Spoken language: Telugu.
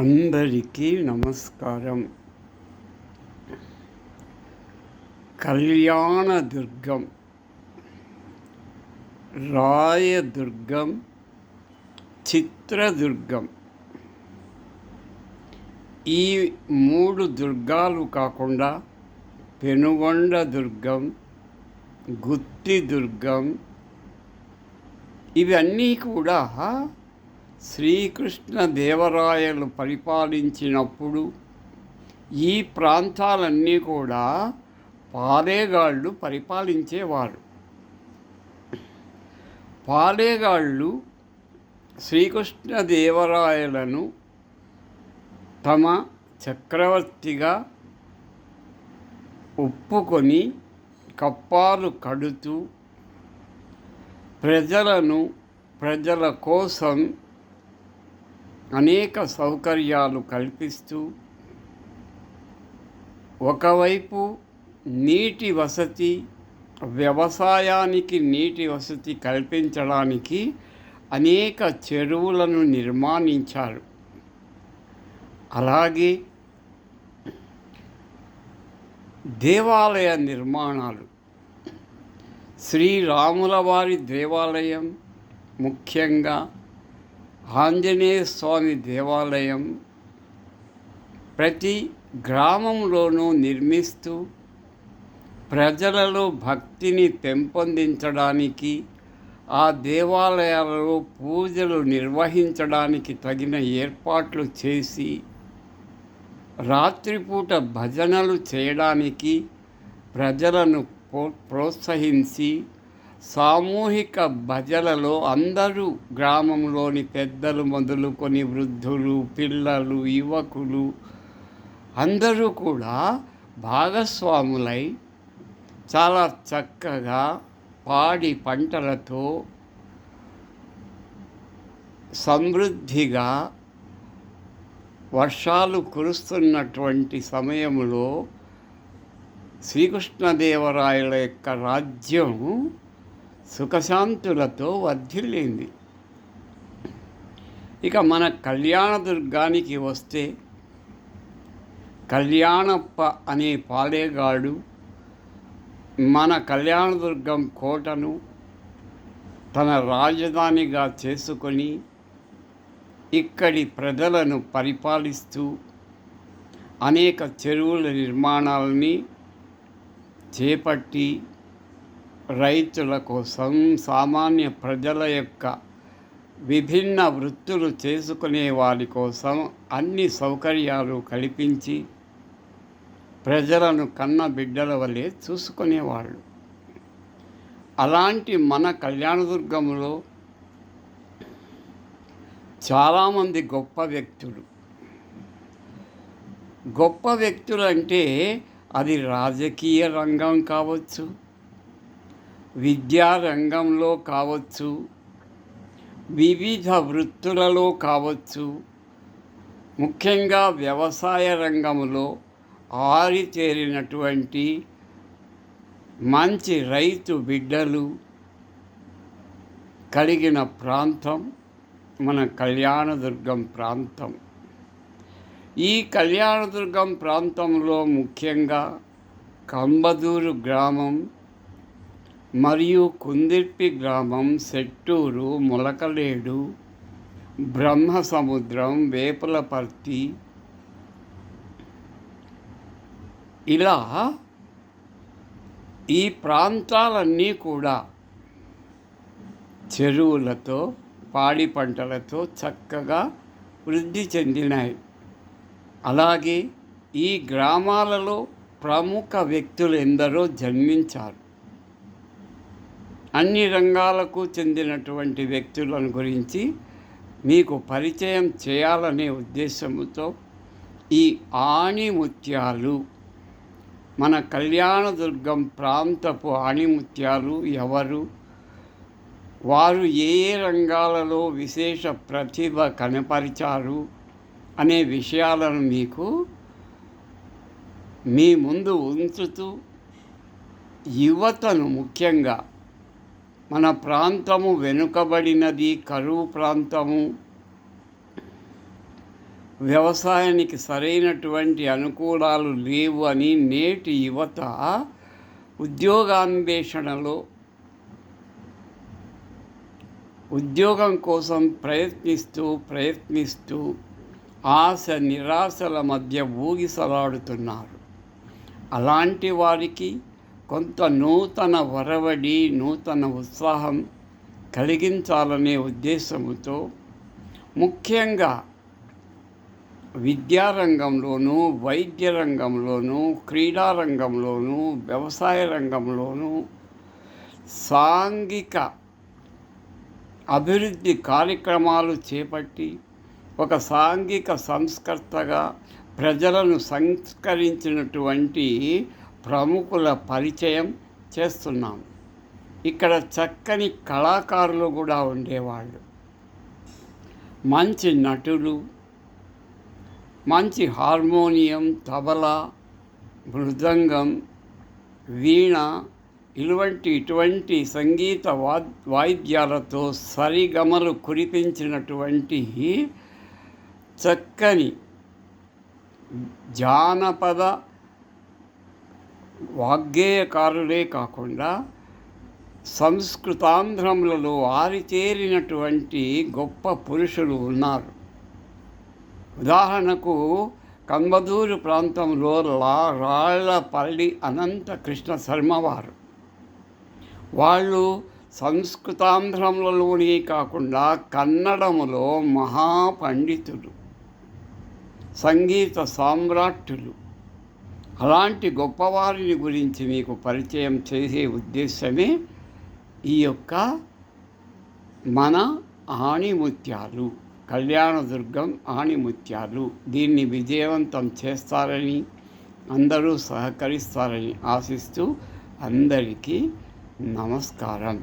అందరికీ నమస్కారం. కళ్యాణదుర్గం రాయదుర్గం చిత్రదుర్గం. ఈ మూడు దుర్గాలు కాకుండా పెనుగొండ దుర్గం గుత్తి దుర్గం ఇవన్నీ కూడా శ్రీకృష్ణ దేవరాయలు పరిపాలించినప్పుడు ఈ ప్రాంతాలన్నీ కూడా పాలేగాళ్ళు పరిపాలించేవారు. పాలేగాళ్ళు శ్రీకృష్ణ దేవరాయలను తమ చక్రవర్తిగా ఒప్పుకొని కప్పాలు కడుతూ ప్రజలను ప్రజల కోసం అనేక సౌకర్యాలు కల్పిస్తూ ఒకవైపు నీటి వసతి వ్యవసాయానికి నీటి వసతి కల్పించడానికి అనేక చెరువులను నిర్మాణించారు. అలాగే దేవాలయ నిర్మాణాలు శ్రీరాముల వారి దేవాలయం ముఖ్యంగా ఆంజనేయ స్వామి దేవాలయం ప్రతి గ్రామంలోనూ నిర్మిస్తూ ప్రజలలో భక్తిని పెంపొందించడానికి ఆ దేవాలయాలలో పూజలు నిర్వహించడానికి తగిన ఏర్పాట్లు చేసి రాత్రిపూట భజనలు చేయడానికి ప్రజలను ప్రోత్సహించి సామూహిక భజనలో అందరూ గ్రామంలోని పెద్దలు మొదలుకొని వృద్ధులు పిల్లలు యువకులు అందరూ కూడా భాగస్వాములై చాలా చక్కగా పాడి పంటలతో సమృద్ధిగా వర్షాలు కురుస్తున్నటువంటి సమయంలో శ్రీకృష్ణదేవరాయల యొక్క రాజ్యం సుఖశాంతులతో వర్ధిల్లింది. ఇక మన కళ్యాణదుర్గానికి వస్తే కళ్యాణప్ప అనే పాలేగాడు మన కళ్యాణదుర్గం కోటను తన రాజధానిగా చేసుకొని ఇక్కడి ప్రజలను పరిపాలిస్తూ అనేక చెరువుల నిర్మాణాలని చేపట్టి రైతుల కోసం సామాన్య ప్రజల యొక్క విభిన్న వృత్తులు చేసుకునే వారి కోసం అన్ని సౌకర్యాలు కల్పించి ప్రజలను కన్న బిడ్డల వలె చూసుకునేవాళ్ళు. అలాంటి మన కళ్యాణదుర్గంలో చాలామంది గొప్ప వ్యక్తులు. గొప్ప వ్యక్తులు అంటే అది రాజకీయ రంగం కావచ్చు విద్యా రంగంలో కావచ్చు వివిధ వృత్తులలో కావచ్చు ముఖ్యంగా వ్యవసాయ రంగంలో ఆరితేరినటువంటి మంచి రైతు బిడ్డలు కలిగిన ప్రాంతం మన కళ్యాణదుర్గం ప్రాంతం. ఈ కళ్యాణదుర్గం ప్రాంతంలో ముఖ్యంగా కంబదూరు గ్రామం మరియు కుందిర్పి గ్రామం సెట్టూరు మొలకలేడు బ్రహ్మసముద్రం వేపులపర్తి. ఇలా ఈ ప్రాంతాలన్నీ కూడా చెరువులతో పాడి పంటలతో చక్కగా వృద్ధి చెందినాయి. అలాగే ఈ గ్రామాలలో ప్రముఖ వ్యక్తులు ఎందరో జన్మించారు. అన్ని రంగాలకు చెందినటువంటి వ్యక్తులను గురించి మీకు పరిచయం చేయాలనే ఉద్దేశంతో ఈ ఆణిముత్యాలు మన కళ్యాణదుర్గం ప్రాంతపు ఆణిముత్యాలు ఎవరు? వారు ఏ ఏ రంగాలలో విశేష ప్రతిభ కనపరిచారు అనే విషయాలను మీకు మీ ముందు ఉంచుతూ యువతను ముఖ్యంగా మన ప్రాంతము వెనుకబడినది కరువు ప్రాంతము. వ్యవసాయానికి సరైనటువంటి అనుకూలాలు లేవు అని నేటి యువత ఉద్యోగాన్వేషణలో ఉద్యోగం కోసం ప్రయత్నిస్తూ ప్రయత్నిస్తూ ఆశ నిరాశల మధ్య ఊగిసలాడుతున్నారు. అలాంటి వారికి కొంత నూతన వరవడి నూతన ఉత్సాహం కలిగించాలనే ఉద్దేశంతో ముఖ్యంగా విద్యారంగంలోనూ వైద్య రంగంలోనూ క్రీడా రంగంలోనూ వ్యవసాయ రంగంలోనూ సాంఘిక అభివృద్ధి కార్యక్రమాలు చేపట్టి ఒక సాంఘిక సంస్కర్తగా ప్రజలను సంస్కరించినటువంటి ప్రముఖుల పరిచయం చేస్తున్నాం. ఇక్కడ చక్కని కళాకారులు కూడా ఉండేవాళ్ళు. మంచి నటులు మంచి హార్మోనియం తబలా మృదంగం వీణ ఇటువంటి ఇటువంటి సంగీత వా వాయిద్యాలతో సరిగమలు కురిపించినటువంటి చక్కని జానపద వాగ్గేయకారులే కాకుండా సంస్కృతాంధ్రములలో ఆరితేరినటువంటి గొప్ప పురుషులు ఉన్నారు. ఉదాహరణకు కంబదూరు ప్రాంతంలో లా రాళ్ళపల్లి అనంత కృష్ణ శర్మ వారు. వాళ్ళు సంస్కృతాంధ్రములలోనే కాకుండా కన్నడములో మహాపండితులు సంగీత సామ్రాట్టులు అలాంటి గొప్పవారిని గురించి మీకు పరిచయం చేసే ఉద్దేశమే ఈ యొక్క మన ఆణిముత్యాలు కళ్యాణదుర్గం ఆణిముత్యాలు. దీన్ని విజయవంతం చేస్తారని అందరూ సహకరిస్తారని ఆశిస్తూ అందరికీ నమస్కారం.